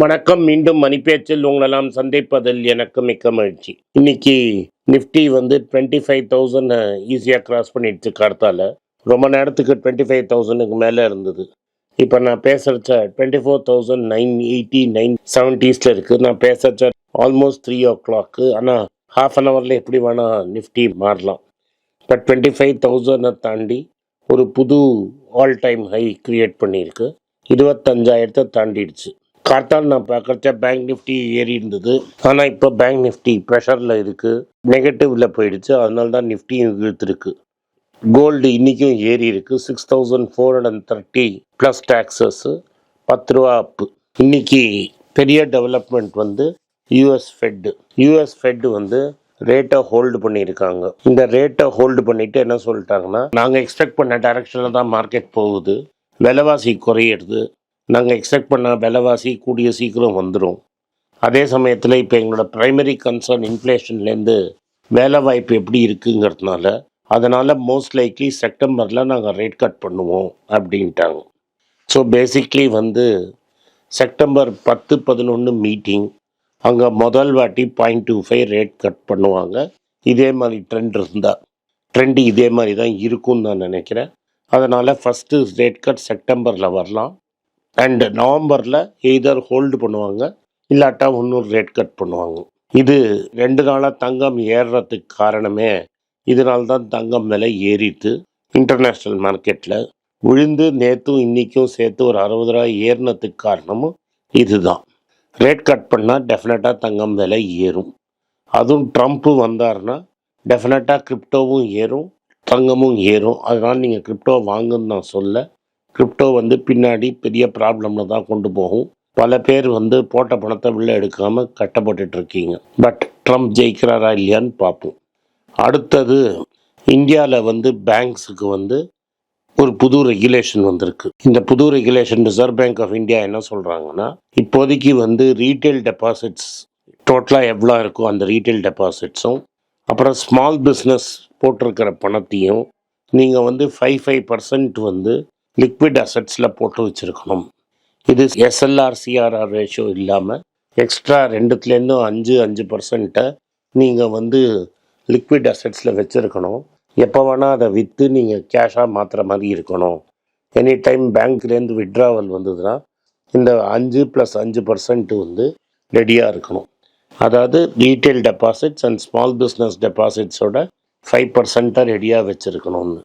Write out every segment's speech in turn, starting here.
வணக்கம் மீண்டும் மணிப்பேச்சில் உங்களெல்லாம் சந்திப்பதில் எனக்கு மிக்க மகிழ்ச்சி. இன்னைக்கு நிஃப்டி வந்து டுவெண்ட்டி ஃபைவ் தௌசண்ட் ஈஸியாக கிராஸ் பண்ணிடுச்சு கார்த்தால. ரொம்ப நேரத்துக்கு டுவெண்ட்டி ஃபைவ் தௌசண்ட்க்கு மேலே இருந்தது. இப்போ நான் பேசுகிறச்ச twenty four thousand nine eighty nine செவன்ட்டீஸில் இருக்குது நான் பேசுகிறச்ச ஆல்மோஸ்ட் த்ரீ ஓ கிளாக்கு ஆனால் ஹாஃப் அன் ஹவரில் எப்படி வேணால் நிஃப்டி மாறலாம். பட் டுவெண்ட்டி ஃபைவ் தௌசண்டை தாண்டி ஒரு புது ஆல் டைம் ஹை கிரியேட் பண்ணியிருக்கு. இருபத்தஞ்சாயிரத்தை தாண்டிடுச்சு. கார்த்தால் நான் பார்க்குறச்ச பேங்க் நிஃப்டி ஏறி இருந்தது. ஆனால் இப்போ பேங்க் நிஃப்டி ப்ரெஷரில் இருக்குது நெகட்டிவில் போயிடுச்சு. அதனால தான் நிஃப்டியும் இழுத்துருக்கு. கோல்டு இன்றைக்கும் ஏறி இருக்குது six thousand four hundred and thirty plus taxes பத்து ரூபா அப்பு இன்னைக்கு பெரிய டெவலப்மெண்ட் வந்து யூஎஸ் ஃபெட்டு யூஎஸ் ஃபெட்டு வந்து ரேட்டை ஹோல்டு பண்ணியிருக்காங்க. இந்த ரேட்டை ஹோல்டு பண்ணிட்டு என்ன சொல்லிட்டாங்கன்னா நாங்கள் எக்ஸ்பெக்ட் பண்ண டைரக்ஷனில் தான் மார்க்கெட் போகுது. விலைவாசி குறையிறது. நாங்கள் எக்ஸ்பெக்ட் பண்ண விலைவாசி கூடிய சீக்கிரம் வந்துடும் அதே சமயத்தில் இப்போ எங்களோட ப்ரைமரி கன்சர்ன் இன்ஃப்ளேஷன்லேருந்து வேலை வாய்ப்பு எப்படி இருக்குங்கிறதுனால அதனால் மோஸ்ட் லைக்லி செப்டம்பரில் நாங்கள் ரேட் கட் பண்ணுவோம் அப்படின்ட்டாங்க. ஸோ பேசிக்லி வந்து செப்டம்பர் பத்து பதினொன்று மீட்டிங் அங்கே முதல் வாட்டி point two five rate cut பண்ணுவாங்க. இதே மாதிரி ட்ரெண்ட் இருந்தால் ட்ரெண்ட் இதே மாதிரி தான் இருக்கும்னு நான் நினைக்கிறேன். அதனால் ஃபஸ்ட்டு ரேட் கட் செப்டம்பரில் வரலாம். அண்ட் நவம்பரில் எய்தர் ஹோல்டு பண்ணுவாங்க இல்லாட்டா இன்னொரு ரேட் கட் பண்ணுவாங்க. இது ரெண்டு நாளாக தங்கம் ஏறுறதுக்கு காரணமே இதனால தான் தங்கம் விலை ஏறிட்டு இன்டர்நேஷ்னல் மார்க்கெட்டில் விழுந்து நேற்றும் இன்றைக்கும் சேர்த்து ஒரு அறுபது ரூபா ஏறினதுக்கு காரணமும் இதுதான். ரேட் கட் பண்ணால் டெஃபினட்டாக தங்கம் விலை ஏறும். அதுவும் ட்ரம்ப்பு வந்தாருன்னா டெஃபினட்டாக கிரிப்டோவும் ஏறும் தங்கமும் ஏறும். அதனால் நீங்கள் கிரிப்டோ வாங்குன்னு நான் சொல்ல கிரிப்டோ வந்து பின்னாடி பெரிய ப்ராப்ளமில் தான் கொண்டு போகும். பல பேர் வந்து போட்ட பணத்தை வெளில எடுக்காமல் கட்டப்பட்டு இருக்கீங்க. பட் ட்ரம்ப் ஜெயிக்கிறாரா இல்லையான்னு பார்ப்போம். அடுத்தது இந்தியாவில் வந்து பேங்க்ஸுக்கு வந்து ஒரு புது ரெகுலேஷன் வந்திருக்கு. இந்த புது regulation Reserve Bank of India என்ன சொல்கிறாங்கன்னா இப்போதைக்கு வந்து ரீட்டைல் டெபாசிட்ஸ் டோட்டலாக எவ்வளோ இருக்கோ அந்த ரீட்டைல் டெபாசிட்ஸும் அப்புறம் ஸ்மால் பிஸ்னஸ் போட்டிருக்கிற பணத்தையும் நீங்கள் வந்து ஃபைவ் ஃபைவ் பர்சன்ட் வந்து லிக்விட் அசட்ஸில் போட்டு வச்சுருக்கணும். இது எஸ்எல்ஆர் சிஆர்ஆர் ரேஷியோ இல்லாமல் எக்ஸ்ட்ரா ரெண்டுத்துலேருந்தும் அஞ்சு அஞ்சு பர்சன்ட்டை நீங்கள் வந்து லிக்விட் அசட்ஸில் வச்சுருக்கணும். எப்போ வேணால் அதை விற்று நீங்கள் கேஷாக மாற்றுற மாதிரி இருக்கணும். எனி டைம் பேங்க்லேருந்து விட்ராவல் வந்ததுன்னா இந்த அஞ்சு ப்ளஸ் அஞ்சு பர்சன்ட்டு வந்து ரெடியாக இருக்கணும். அதாவது retail deposits and small business டெபாசிட்ஸோட five பர்சன்ட்டாக ரெடியாக வச்சுருக்கணும்னு.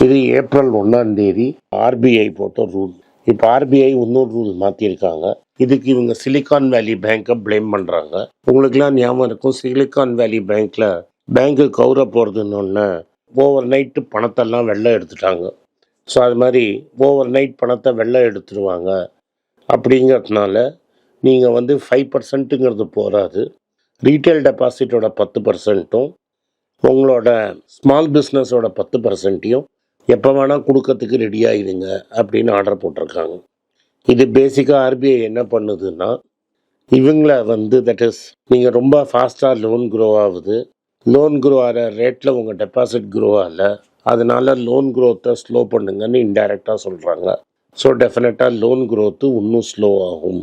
இது ஏப்ரல் ஒன்றாம் தேதி ஆர்பிஐ போட்ட ரூல் இப்போ ஆர்பிஐ இன்னொரு ரூல் மாற்றிருக்காங்க இதுக்கு இவங்க சிலிகான் வேலி பேங்க்கை ப்ளேம் பண்ணுறாங்க உங்களுக்குலாம் ஞாபகம் இருக்கும் சிலிகான் வேலி பேங்க்கில் பேங்க்கு கௌர போகிறதுன்னு ஓவர் நைட்டு பணத்தெல்லாம் வெள்ளம் எடுத்துட்டாங்க. ஸோ அது மாதிரி ஓவர் நைட் பணத்தை வெள்ளம் எடுத்துருவாங்க. அப்படிங்கிறதுனால நீங்கள் வந்து ஃபைவ் பர்சன்ட்டுங்கிறது போகாது ரீட்டைல் டெபாசிட்டோட பத்து பர்சன்ட்டும் உங்களோட ஸ்மால் பிஸ்னஸோட பத்து பர்சன்ட்டையும் எப்போ வேணால் கொடுக்கறதுக்கு ரெடியாக இருங்க அப்படின்னு ஆர்டர் போட்டிருக்காங்க. இது பேசிக்காக ஆர்பிஐ என்ன பண்ணுதுன்னா இவங்கள வந்து தட் இஸ் நீங்கள் ரொம்ப ஃபாஸ்ட்டாக லோன் க்ரோ ஆகுது. லோன் க்ரோ ஆகிற ரேட்டில் உங்கள் டெபாசிட் க்ரோ ஆகல. அதனால் லோன் க்ரோத்தை ஸ்லோ பண்ணுங்கன்னு இன்டைரக்டாக சொல்கிறாங்க ஸோ டெஃபினட்டாக லோன் க்ரோத்து இன்னும் ஸ்லோ ஆகும்.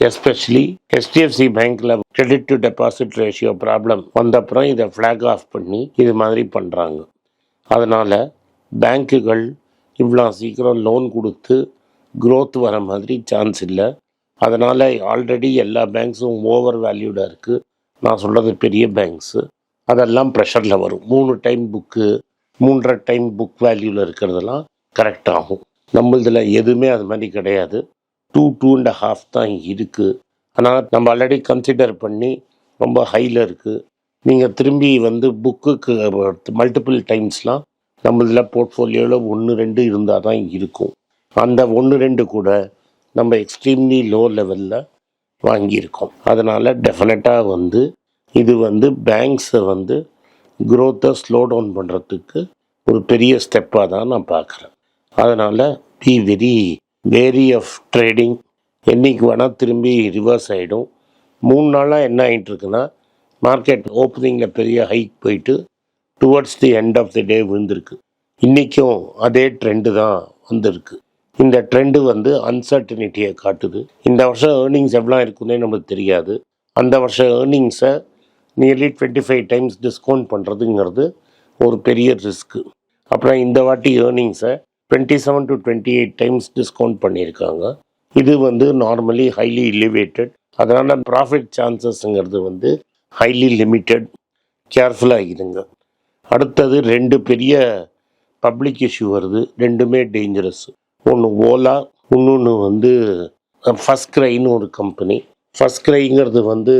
எஸ்பெஷலி ஹெச்டிஎஃப்சி பேங்க்கில் credit to deposit ratio problem வந்தப்புறம் இதை ஃப்ளாக் ஆஃப் பண்ணி இது மாதிரி பண்ணுறாங்க அதனால் பேங்க்குகள் இவ்வளோ சீக்கிரம் லோன் கொடுத்து க்ரோத் வர மாதிரி சான்ஸ் இல்லை. அதனால் ஆல்ரெடி எல்லா பேங்க்ஸும் ஓவர் வேல்யூடாக இருக்குது நான் சொல்கிறது பெரிய பேங்க்ஸு அதெல்லாம் ப்ரெஷரில் வரும். மூணு டைம் புக்கு மூன்றரை டைம் புக் வேல்யூவில் இருக்கிறதெல்லாம் கரெக்ட் ஆகும். நம்மளதில் எதுவுமே அது மாதிரி கிடையாது. டூ டூ அண்ட் ஹாஃப் தான் இருக்குது ஆனால் நம்ம ஆல்ரெடி கன்சிடர் பண்ணி ரொம்ப ஹையில் இருக்குது நீங்கள் திரும்பி வந்து புக்குக்கு மல்டிபிள் டைம்ஸ்லாம் நம்மளதில் போர்ட்ஃபோலியோவில் ஒன்று ரெண்டு இருந்தால் தான் இருக்கும். அந்த ஒன்று ரெண்டு கூட நம்ம எக்ஸ்ட்ரீம்லி லோ லெவலில் வாங்கியிருக்கோம். அதனால் டெஃபினட்டாக வந்து இது வந்து பேங்க்ஸை வந்து க்ரோத்தை ஸ்லோ டவுன் பண்ணுறதுக்கு ஒரு பெரிய ஸ்டெப்பாக தான் நான் பார்க்குறேன். அதனால் be very wary of trading என்னைக்கு வேணால் திரும்பி ரிவர்ஸ் ஆகிடும் மூணு நாளாக என்ன ஆகிட்டு இருக்குன்னா மார்க்கெட் ஓப்பனிங்கில் பெரிய ஹைக் போயிட்டு towards the end of the day விழுந்திருக்கு. இன்றைக்கும் அதே ட்ரெண்டு தான் வந்திருக்கு. இந்த ட்ரெண்டு வந்து அன்சர்டனிட்டியை காட்டுது. இந்த வருஷம் ஏர்னிங்ஸ் எவ்வளோ இருக்குன்னே நமக்கு தெரியாது. அந்த வருஷம் ஏர்னிங்ஸை nearly twenty five times discount பண்ணுறதுங்கிறது ஒரு பெரிய ரிஸ்க்கு அப்புறம் இந்த வாட்டி ஏர்னிங்ஸை twenty seven to twenty eight times discount பண்ணியிருக்காங்க. இது வந்து நார்மலி ஹைலி எலிவேட்டட் அதனால் ப்ராஃபிட் சான்சஸ்ங்கிறது வந்து ஹைலி லிமிட்டட் கேர்ஃபுல்லாக இருங்க. அடுத்தது ரெண்டு பெரிய பப்ளிக் இஷ்யூ வருது. ரெண்டுமே டேஞ்சரஸ் ஒன்று ஓலா இன்னொன்று வந்து ஃபஸ்ட் கிரைன்னு ஒரு கம்பெனி ஃபஸ்ட் கிரைங்கிறது வந்து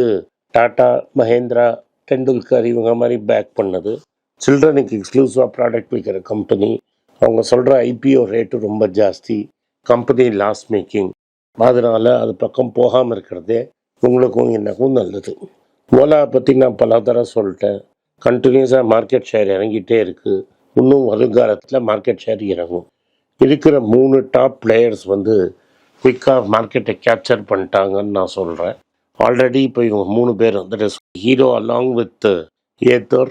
டாட்டா மஹேந்திரா டெண்டுல்கர் இவங்க மாதிரி பேக் பண்ணது. சில்ட்ரனுக்கு எக்ஸ்க்ளூசிவாக ப்ராடக்ட் விற்கிற கம்பெனி அவங்க சொல்கிற ஐபிஓ ரேட்டு ரொம்ப ஜாஸ்தி. கம்பெனி லாஸ் மேக்கிங் அதனால் அது பக்கம் போகாமல் இருக்கிறதே உங்களுக்கும் எனக்கும் நல்லது. ஓலா பற்றி நான் பல தடவை சொல்லிட்டேன். கண்டினியூஸாக மார்க்கெட் ஷேர் இறங்கிட்டே இருக்குது இன்னும் வருங்காலத்தில் மார்க்கெட் ஷேர் இறங்கும். இருக்கிற மூணு டாப் பிளேயர்ஸ் வந்து குயிக்காக மார்க்கெட்டை கேப்சர் பண்ணிட்டாங்கன்னு நான் சொல்கிறேன் ஆல்ரெடி இப்போ இவங்க மூணு பேர் that is Hero along with Ather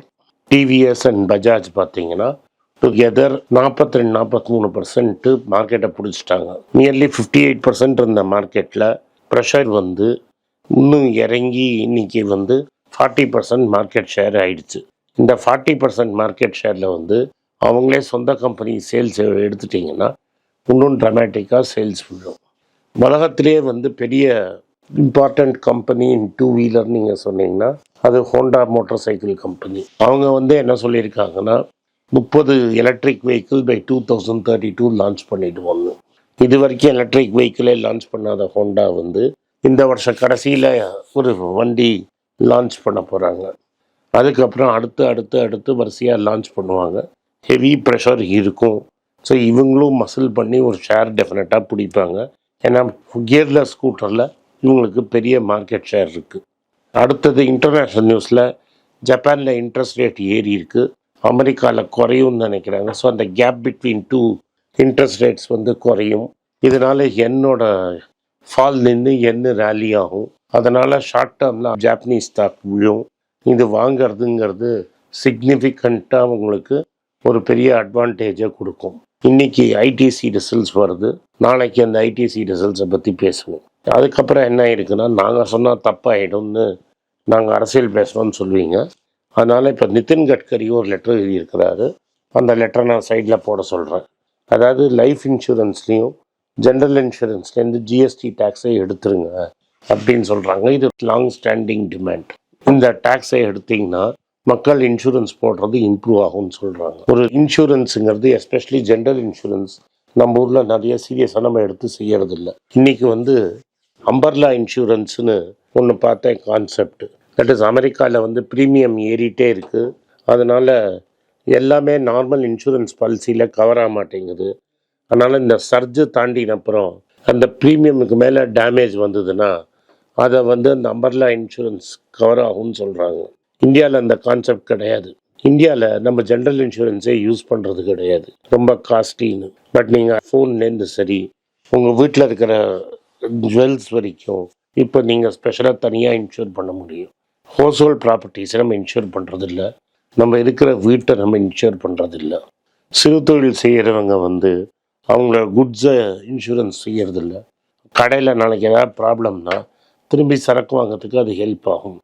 TVS and Bajaj பார்த்தீங்கன்னா டுகெதர் நாற்பத்தி ரெண்டு நாற்பத்தி மூணு பர்சன்ட்டு மார்க்கெட்டை பிடிச்சிட்டாங்க. நியர்லி ஃபிஃப்டி எயிட் பர்சன்ட் இருந்த மார்க்கெட்டில் ப்ரெஷர் வந்து இன்னும் இறங்கி இன்னைக்கு வந்து ஃபார்ட்டி பர்சன்ட் மார்க்கெட் ஷேர் ஆயிடுச்சு. இந்த ஃபார்ட்டி பர்சன்ட் மார்க்கெட் ஷேரில் வந்து அவங்களே சொந்த கம்பெனி சேல்ஸ் எடுத்துட்டிங்கன்னா இன்னும் ட்ரமேட்டிக்காக சேல்ஸ் விழும். உலகத்திலேயே வந்து பெரிய important company in two wheeler நீங்கள் சொன்னீங்கன்னா அது ஹோண்டா மோட்டார் சைக்கிள் கம்பெனி அவங்க வந்து என்ன சொல்லியிருக்காங்கன்னா முப்பது electric vehicle by two thousand thirty two launch பண்ணிடுவோம்னு இது வரைக்கும் எலக்ட்ரிக் வெஹிக்கிளே லான்ச் பண்ணாத ஹோண்டா வந்து இந்த வருஷம் கடைசியில் ஒரு வண்டி லான்ச் பண்ண போகிறாங்க அதுக்கப்புறம் அடுத்து அடுத்து அடுத்து வரிசையாக லான்ச் பண்ணுவாங்க. ஹெவி ப்ரெஷர் இருக்கும். ஸோ இவங்களும் மசில் பண்ணி ஒரு ஷேர் டெஃபினட்டாக பிடிப்பாங்க. ஏன்னா கியர்லெஸ் ஸ்கூட்டரில் இவங்களுக்கு பெரிய மார்க்கெட் ஷேர் இருக்குது அடுத்தது இன்டர்நேஷ்னல் நியூஸில் ஜப்பானில் இன்ட்ரெஸ்ட் ரேட் ஏறி இருக்குது அமெரிக்காவில் குறையும்னு நினைக்கிறாங்க. ஸோ அந்த gap between two interest rates வந்து குறையும். இதனால் என்னோட ஃபால் நின்று என்ன ரேலி ஆகும்? அதனால் ஷார்ட் டேர்மில் ஜாப்பனீஸ் ஸ்டாக் விழும். இது வாங்கிறதுங்கிறது சிக்னிஃபிகண்ட்டாக உங்களுக்கு ஒரு பெரிய அட்வான்டேஜை கொடுக்கும். இன்னைக்கு ஐடிசி ரிசல்ட்ஸ் வருது. நாளைக்கு அந்த ஐடிசி ரிசல்ட்ஸை பற்றி பேசுவோம். அதுக்கப்புறம் என்ன ஆகிருக்குன்னா நாங்கள் சொன்னால் தப்பாயிடும்னு நாங்கள் அரசியல் பேசுகிறோம்னு சொல்லுவீங்க. அதனால் இப்போ நிதின் கட்கரி ஒரு லெட்டர் எழுதியிருக்கிறாரு. அந்த லெட்டரை நான் சைடில் போட சொல்கிறேன் அதாவது லைஃப் இன்சூரன்ஸ்லேயும் ஜென்ரல் இன்சூரன்ஸ்லேருந்து ஜிஎஸ்டி டேக்ஸை எடுத்துருங்க அப்படின்னு சொல்கிறாங்க இது லாங் ஸ்டாண்டிங் டிமாண்ட் இந்த டேக்ஸை எடுத்தீங்கன்னா மக்கள் இன்சூரன்ஸ் போடுறது இம்ப்ரூவ் ஆகும்னு சொல்கிறாங்க ஒரு இன்சூரன்ஸுங்கிறது எஸ்பெஷலி ஜென்ரல் இன்சூரன்ஸ் நம்ம ஊரில் நிறைய சீரியஸாக நம்ம எடுத்து செய்யறது இல்லை இன்னைக்கு வந்து அம்பர்லா இன்சூரன்ஸ்னு ஒன்று பார்த்தேன் கான்செப்ட் தட் இஸ் அமெரிக்காவில் வந்து ப்ரீமியம் ஏறிட்டே இருக்குது அதனால் எல்லாமே நார்மல் இன்சூரன்ஸ் பாலிசியில் கவர் ஆக மாட்டேங்குது. அதனால் இந்த சர்ஜு தாண்டின அப்புறம் அந்த ப்ரீமியமுக்கு மேலே டேமேஜ் வந்ததுன்னா அதை வந்து அந்த அம்பர்லா இன்சூரன்ஸ் கவர் ஆகும்னு சொல்கிறாங்க இந்தியாவில் அந்த கான்செப்ட் கிடையாது. இந்தியாவில் நம்ம ஜென்ரல் இன்சூரன்ஸே யூஸ் பண்ணுறது கிடையாது. ரொம்ப காஸ்ட்லின்னு பட் நீங்கள் ஃபோன்லேருந்து சரி உங்கள் வீட்டில் இருக்கிற ஜுவல்ஸ் வரைக்கும் இப்போ நீங்கள் ஸ்பெஷலாக தனியாக இன்சூர் பண்ண முடியும். ஹோல்சோல் ப்ராப்பர்ட்டிஸை நம்ம இன்சூர் பண்ணுறதில்ல நம்ம இருக்கிற வீட்டை நம்ம இன்சூர் பண்ணுறதில்ல சிறு தொழில் செய்கிறவங்க வந்து அவங்கள குட்ஸை இன்சூரன்ஸ் செய்யறதில்ல. கடையில் நாளைக்கு ஏதாவது ப்ராப்ளம்னா திரும்பி சரக்கு வாங்கிறதுக்கு அது ஹெல்ப் ஆகும்.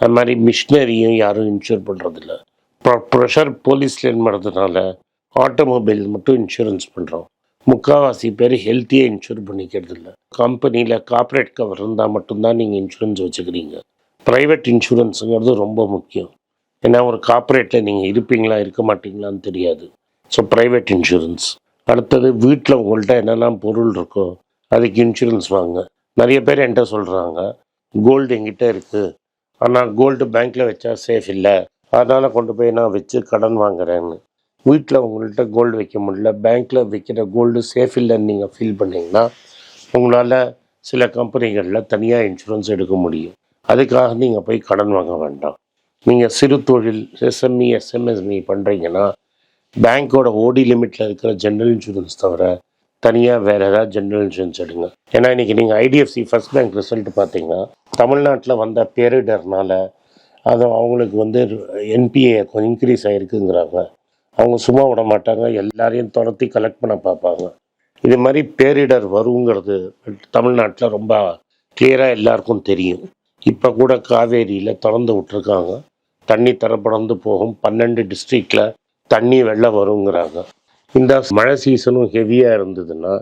அது மாதிரி மிஷினரியும் யாரும் இன்சூர் பண்ணுறதில்ல ப்ரெஷர் போலீஸ் பண்ணுறதுனால ஆட்டோமொபைல் மட்டும் இன்சூரன்ஸ் பண்ணுறோம் முக்கால்வாசி பேர் ஹெல்த்தியே இன்சூர் பண்ணிக்கிறது இல்லை கம்பெனியில் கார்ப்பரேட் கவர் இருந்தால் மட்டும்தான் நீங்கள் இன்சூரன்ஸ் வச்சுக்கிறீங்க. ப்ரைவேட் இன்சூரன்ஸுங்கிறது ரொம்ப முக்கியம். ஏன்னா ஒரு கார்ப்பரேட்டில் நீங்கள் இருப்பீங்களா இருக்க மாட்டீங்களான்னு தெரியாது. ஸோ ப்ரைவேட் இன்சூரன்ஸ் அடுத்தது வீட்டில் உங்கள்கிட்ட என்னெல்லாம் பொருள் இருக்கோ அதுக்கு இன்சூரன்ஸ் வாங்க. நிறைய பேர் என்கிட்ட சொல்கிறாங்க கோல்டு என்கிட்ட இருக்குது ஆனால் கோல்டு பேங்க்கில் வச்சா சேஃப் இல்லை. அதனால் கொண்டு போய் நான் வச்சு கடன் வாங்குறேன்னு. வீட்டில் உங்கள்கிட்ட கோல்டு வைக்க முடியல பேங்க்கில் வைக்கிற கோல்டு சேஃப் இல்லைன்னு நீங்கள் ஃபீல் பண்ணிங்கன்னா உங்களால் சில கம்பெனிகளில் தனியாக இன்சூரன்ஸ் எடுக்க முடியும். அதுக்காக நீங்கள் போய் கடன் வாங்க வேண்டாம். நீங்கள் சிறு தொழில் எஸ்எம்இ எஸ்எம்எஸ்மி பண்ணுறீங்கன்னா பேங்க்கோட ஓடி லிமிட்டில் இருக்கிற ஜென்ரல் இன்சூரன்ஸ் தவிர தனியாக வேறு ஏதாவது ஜென்ரல் இன்சூரன்ஸ் எடுங்க. ஏன்னா இன்றைக்கி நீங்கள் ஐடிஎஃப்சி ஃபர்ஸ்ட் பேங்க் ரிசல்ட் பார்த்தீங்கன்னா தமிழ்நாட்டில் வந்த பேரிடர்னால அது அவங்களுக்கு வந்து என்பிஏ கொஞ்சம் இன்க்ரீஸ் ஆகிருக்குங்கிறாங்க அவங்க சும்மா விட மாட்டாங்க. எல்லாரையும் துரத்தி கலெக்ட் பண்ண பார்ப்பாங்க. இது மாதிரி பேரிடர் வருங்கிறது தமிழ்நாட்டில் ரொம்ப கிளியராக எல்லாருக்கும் தெரியும். இப்போ கூட காவேரியில் திறந்து விட்டுருக்காங்க. தண்ணி தரப்படந்து போகும். பன்னெண்டு டிஸ்ட்ரிக்டில் தண்ணி வெள்ளம் வருங்கிறாங்க. இந்த மழை சீசனும் ஹெவியாக இருந்ததுன்னா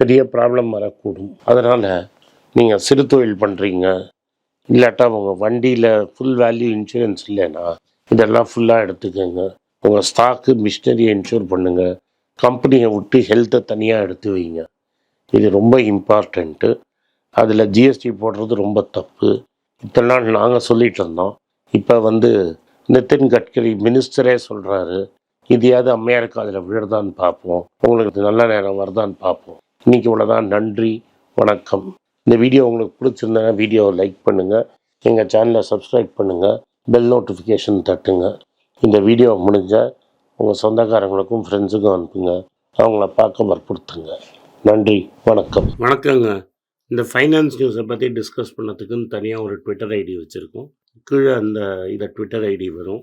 பெரிய ப்ராப்ளம் வரக்கூடும். அதனால் நீங்கள் சிறு தொழில் பண்ணுறீங்க இல்லாட்டா உங்கள் வண்டியில் ஃபுல் வேல்யூ இன்சூரன்ஸ் இல்லைன்னா இதெல்லாம் ஃபுல்லாக எடுத்துக்கோங்க. உங்கள் ஸ்டாக்கு மிஷினரியை இன்சூர் பண்ணுங்கள் கம்பெனியை விட்டு ஹெல்த்தை தனியாக எடுத்து வைங்க. இது ரொம்ப இம்பார்ட்டண்ட்டு அதில் ஜிஎஸ்டி போடுறது ரொம்ப தப்பு. இத்தனை நாள் நாங்கள் சொல்லிட்டு இருந்தோம். இப்போ வந்து நிதின் கட்கரி மினிஸ்டரே சொல்கிறாரு இதையாவது அம்மையாருக்கு அதில் விழுதான்னு பார்ப்போம். உங்களுக்கு நல்ல நேரம் வருதான்னு பார்ப்போம். இன்னைக்கு இவ்வளோதான் நன்றி வணக்கம். இந்த வீடியோ உங்களுக்கு பிடிச்சிருந்தா வீடியோவை லைக் பண்ணுங்கள் எங்கள் சேனலை சப்ஸ்கிரைப் பண்ணுங்கள் பெல் நோட்டிஃபிகேஷன் தட்டுங்க. இந்த வீடியோ முடிஞ்சால் உங்கள் சொந்தக்காரங்களுக்கும் ஃப்ரெண்ட்ஸுக்கும் அனுப்புங்க. அவங்கள பார்க்க வற்புறுத்துங்க. நன்றி வணக்கம். வணக்கங்க. இந்த ஃபைனான்ஸ் நியூஸை பற்றி டிஸ்கஸ் பண்ணதுக்குன்னு தனியாக ஒரு ட்விட்டர் ஐடி வச்சுருக்கோம். கீழே அந்த இதை ட்விட்டர் ஐடி வரும்.